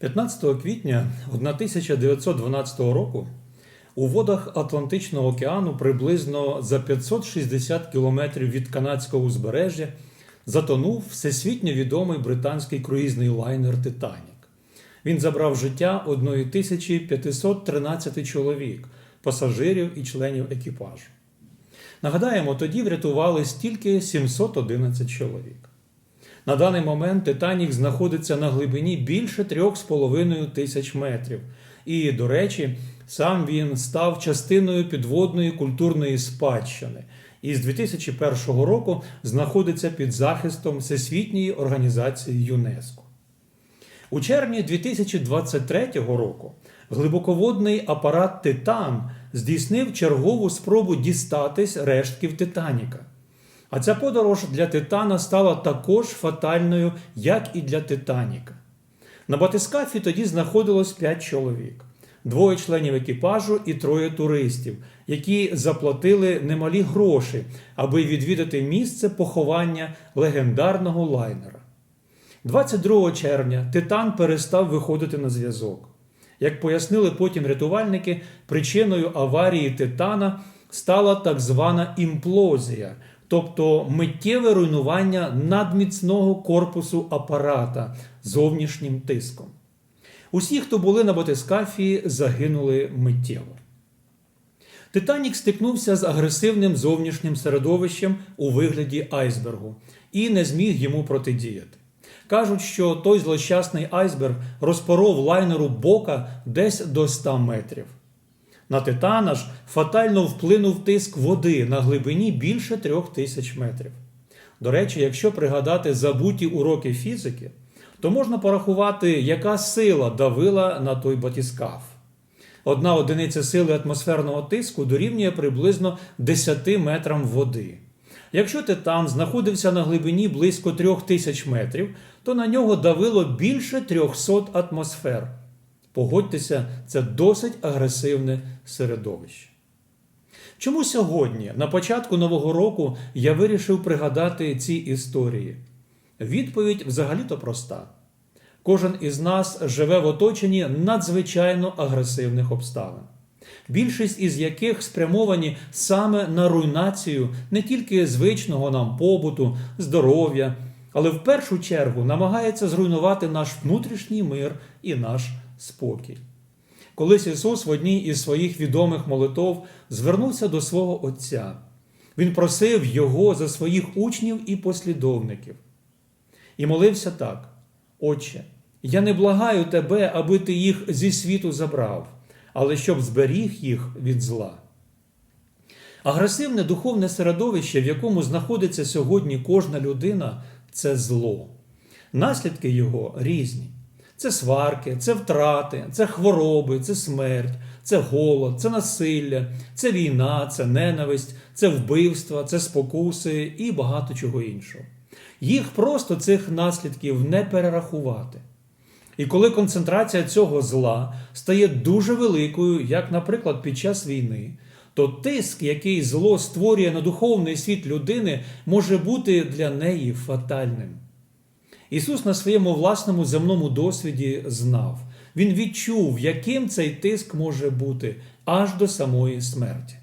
15 квітня 1912 року у водах Атлантичного океану приблизно за 560 кілометрів від канадського узбережжя затонув всесвітньо відомий британський круїзний лайнер Титанік. Він забрав життя 1513 чоловік, пасажирів і членів екіпажу. Нагадаємо, тоді врятували тільки 711 чоловік. На даний момент Титанік знаходиться на глибині більше 3,5 тисяч метрів. І, до речі, сам він став частиною підводної культурної спадщини і з 2001 року знаходиться під захистом Всесвітньої організації ЮНЕСКО. У червні 2023 року глибоководний апарат Титан здійснив чергову спробу дістатись рештків Титаніка. А ця подорож для Титана стала також фатальною, як і для Титаніка. На батискафі тоді знаходилось 5 чоловік, двоє членів екіпажу і троє туристів, які заплатили немалі гроші, аби відвідати місце поховання легендарного лайнера. 22 червня Титан перестав виходити на зв'язок. Як пояснили потім рятувальники, причиною аварії Титана стала так звана імплозія, тобто миттєве руйнування надміцного корпусу апарата зовнішнім тиском. Усі, хто були на батискафі, загинули миттєво. Титанік стикнувся з агресивним зовнішнім середовищем у вигляді айсбергу і не зміг йому протидіяти. Кажуть, що той злощасний айсберг розпоров лайнеру бока десь до 100 метрів. На Титана ж фатально вплинув тиск води на глибині більше трьох тисяч метрів. До речі, якщо пригадати забуті уроки фізики, то можна порахувати, яка сила давила на той батіскаф. Одна одиниця сили атмосферного тиску дорівнює приблизно 10 метрам води. Якщо титан знаходився на глибині близько 3000 метрів, то на нього давило більше 300 атмосфер. Погодьтеся, це досить агресивне середовище. Чому сьогодні, на початку Нового року, я вирішив пригадати ці історії? Відповідь взагалі-то проста. Кожен із нас живе в оточенні надзвичайно агресивних обставин, більшість із яких спрямовані саме на руйнацію не тільки звичного нам побуту, здоров'я, але в першу чергу намагається зруйнувати наш внутрішній мир і наш спокій. Колись Ісус в одній із своїх відомих молитов звернувся до свого Отця. Він просив Його за своїх учнів і послідовників. І молився так: Отче, я не благаю тебе, аби ти їх зі світу забрав, але щоб зберіг їх від зла. Агресивне духовне середовище, в якому знаходиться сьогодні кожна людина, це зло. Наслідки його різні. Це сварки, це втрати, це хвороби, це смерть, це голод, це насилля, це війна, це ненависть, це вбивства, це спокуси і багато чого іншого. Їх просто цих наслідків не перерахувати. І коли концентрація цього зла стає дуже великою, як, наприклад, під час війни, то тиск, який зло створює на духовний світ людини, може бути для неї фатальним. Ісус на своєму власному земному досвіді знав, Він відчув, яким цей тиск може бути аж до самої смерті.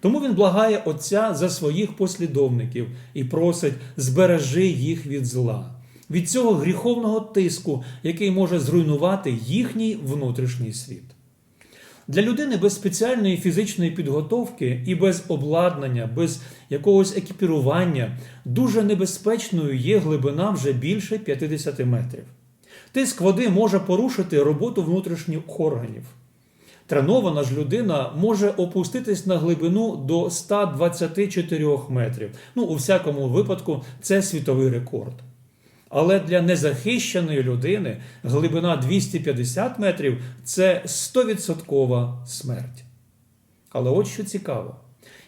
Тому він благає Отця за своїх послідовників і просить збережи їх від зла, від цього гріховного тиску, який може зруйнувати їхній внутрішній світ. Для людини без спеціальної фізичної підготовки і без обладнання, без якогось екіпірування дуже небезпечною є глибина вже більше 50 метрів. Тиск води може порушити роботу внутрішніх органів. Тренована ж людина може опуститись на глибину до 124 метрів. Ну, у всякому випадку, це світовий рекорд. Але для незахищеної людини глибина 250 метрів це 100% смерть. Але от що цікаво: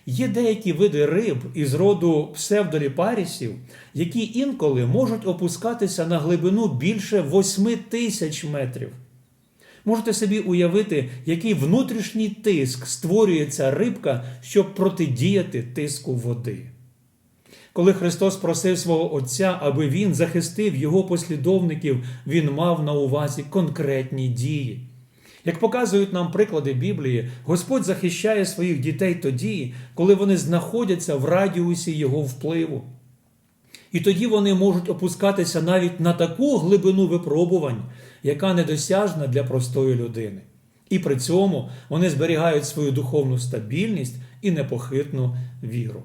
є деякі види риб із роду псевдоліпарісів, які інколи можуть опускатися на глибину більше 8 тисяч метрів. Можете собі уявити, який внутрішній тиск створює ця рибка, щоб протидіяти тиску води. Коли Христос просив свого Отця, аби Він захистив його послідовників, Він мав на увазі конкретні дії. Як показують нам приклади Біблії, Господь захищає своїх дітей тоді, коли вони знаходяться в радіусі Його впливу. І тоді вони можуть опускатися навіть на таку глибину випробувань, яка недосяжна для простої людини. І при цьому вони зберігають свою духовну стабільність і непохитну віру.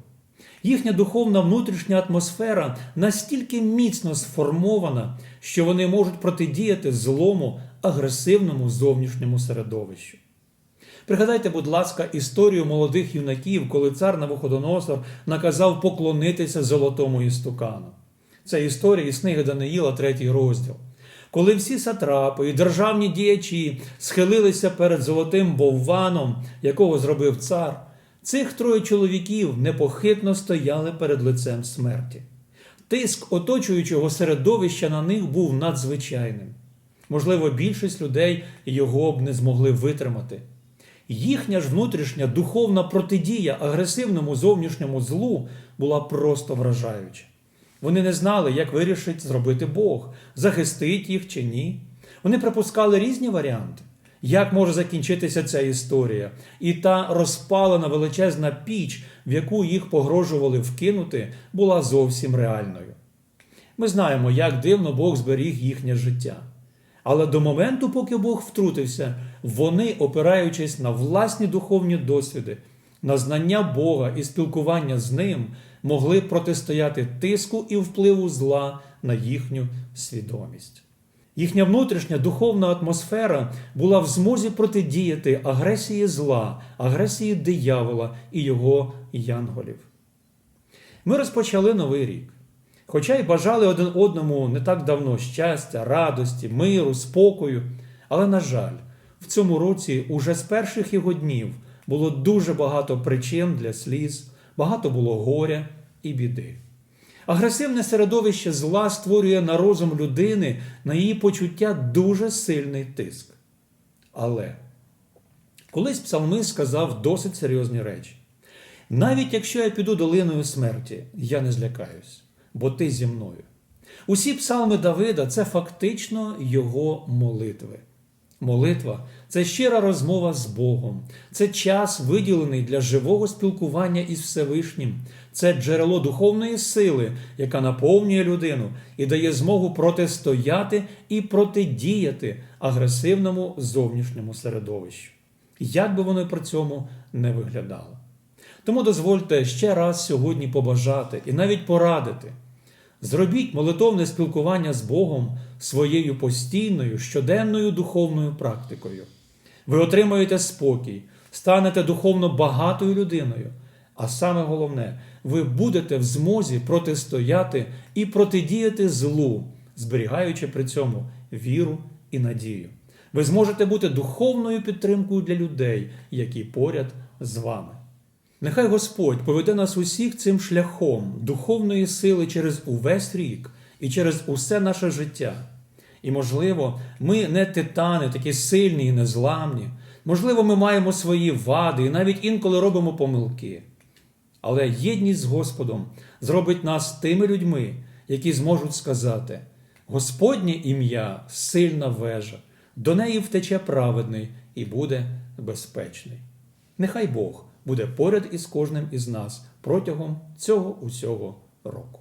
Їхня духовна внутрішня атмосфера настільки міцно сформована, що вони можуть протидіяти злому, агресивному зовнішньому середовищу. Пригадайте, будь ласка, історію молодих юнаків, коли цар Навуходоносор наказав поклонитися золотому істукану. Це історія із книги Даниїла, третій розділ. Коли всі сатрапи і державні діячі схилилися перед золотим бовваном, якого зробив цар, цих троє чоловіків непохитно стояли перед лицем смерті. Тиск оточуючого середовища на них був надзвичайним. Можливо, більшість людей його б не змогли витримати. Їхня ж внутрішня духовна протидія агресивному зовнішньому злу була просто вражаюча. Вони не знали, як вирішить зробити Бог, захистить їх чи ні. Вони припускали різні варіанти, як може закінчитися ця історія, і та розпалена величезна піч, в яку їх погрожували вкинути, була зовсім реальною. Ми знаємо, як дивно Бог зберіг їхнє життя. Але до моменту, поки Бог втрутився, вони, опираючись на власні духовні досвіди, на знання Бога і спілкування з Ним, могли протистояти тиску і впливу зла на їхню свідомість. Їхня внутрішня духовна атмосфера була в змозі протидіяти агресії зла, агресії диявола і його янголів. Ми розпочали новий рік. Хоча й бажали один одному не так давно щастя, радості, миру, спокою. Але, на жаль, в цьому році уже з перших його днів було дуже багато причин для сліз, багато було горя і біди. Агресивне середовище зла створює на розум людини, на її почуття дуже сильний тиск. Але колись псалмист сказав досить серйозні речі. Навіть якщо я піду долиною смерті, я не злякаюсь бо ти зі мною. Усі псалми Давида це фактично його молитви. Молитва це щира розмова з Богом, це час, виділений для живого спілкування із Всевишнім, це джерело духовної сили, яка наповнює людину і дає змогу протистояти і протидіяти агресивному зовнішньому середовищу. Як би воно при цьому не виглядало. Тому дозвольте ще раз сьогодні побажати і навіть порадити. Зробіть молитовне спілкування з Богом своєю постійною щоденною духовною практикою. Ви отримаєте спокій, станете духовно багатою людиною, а саме головне, ви будете в змозі протистояти і протидіяти злу, зберігаючи при цьому віру і надію. Ви зможете бути духовною підтримкою для людей, які поряд з вами. Нехай Господь поведе нас усіх цим шляхом духовної сили через увесь рік і через усе наше життя. І, можливо, ми не титани, такі сильні і незламні. Можливо, ми маємо свої вади і навіть інколи робимо помилки. Але єдність з Господом зробить нас тими людьми, які зможуть сказати: Господнє ім'я сильна вежа, до неї втече праведний і буде безпечний. Нехай Бог буде поряд із кожним із нас протягом цього усього року.